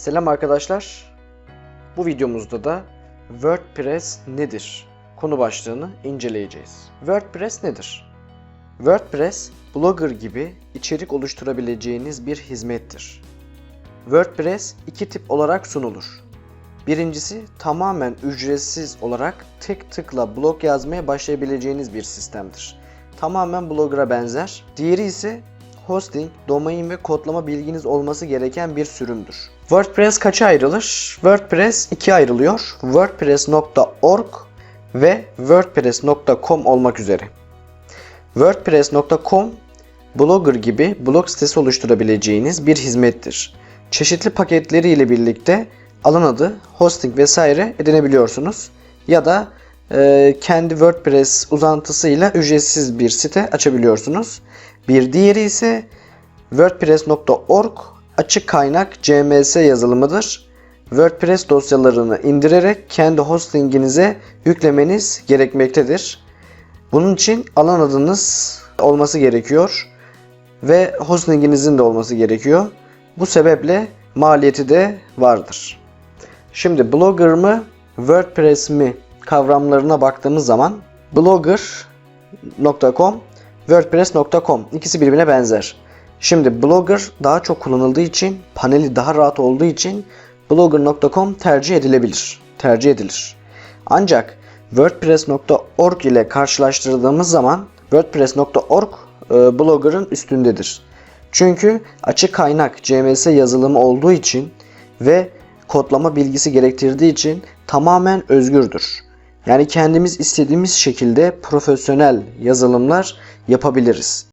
Selam arkadaşlar. Bu videomuzda da WordPress nedir konu başlığını inceleyeceğiz. WordPress nedir? WordPress, Blogger gibi içerik oluşturabileceğiniz bir hizmettir. WordPress iki tip olarak sunulur. Birincisi tamamen ücretsiz olarak tek tıkla blog yazmaya başlayabileceğiniz bir sistemdir. Tamamen Blogger'a benzer. Diğeri ise hosting, domain ve kodlama bilginiz olması gereken bir sürümdür. WordPress kaça ayrılır? WordPress ikiye ayrılıyor. WordPress.org ve WordPress.com olmak üzere. WordPress.com Blogger gibi blog sitesi oluşturabileceğiniz bir hizmettir. Çeşitli paketleri ile birlikte alan adı, hosting vesaire edinebiliyorsunuz. Ya da e, kendi WordPress uzantısıyla ücretsiz bir site açabiliyorsunuz. Bir diğeri ise WordPress.org açık kaynak CMS yazılımıdır. WordPress dosyalarını indirerek kendi hostinginize yüklemeniz gerekmektedir. Bunun için alan adınız olması gerekiyor ve hostinginizin de olması gerekiyor. Bu sebeple maliyeti de vardır. Şimdi Blogger mı, WordPress mi kavramlarına baktığımız zaman blogger.com, wordpress.com ikisi birbirine benzer. Şimdi Blogger daha çok kullanıldığı için, paneli daha rahat olduğu için blogger.com tercih edilebilir. Tercih edilir. Ancak wordpress.org ile karşılaştırdığımız zaman wordpress.org e, Blogger'ın üstündedir. Çünkü açık kaynak CMS yazılımı olduğu için ve kodlama bilgisi gerektirdiği için tamamen özgürdür. Yani kendimiz istediğimiz şekilde profesyonel yazılımlar yapabiliriz.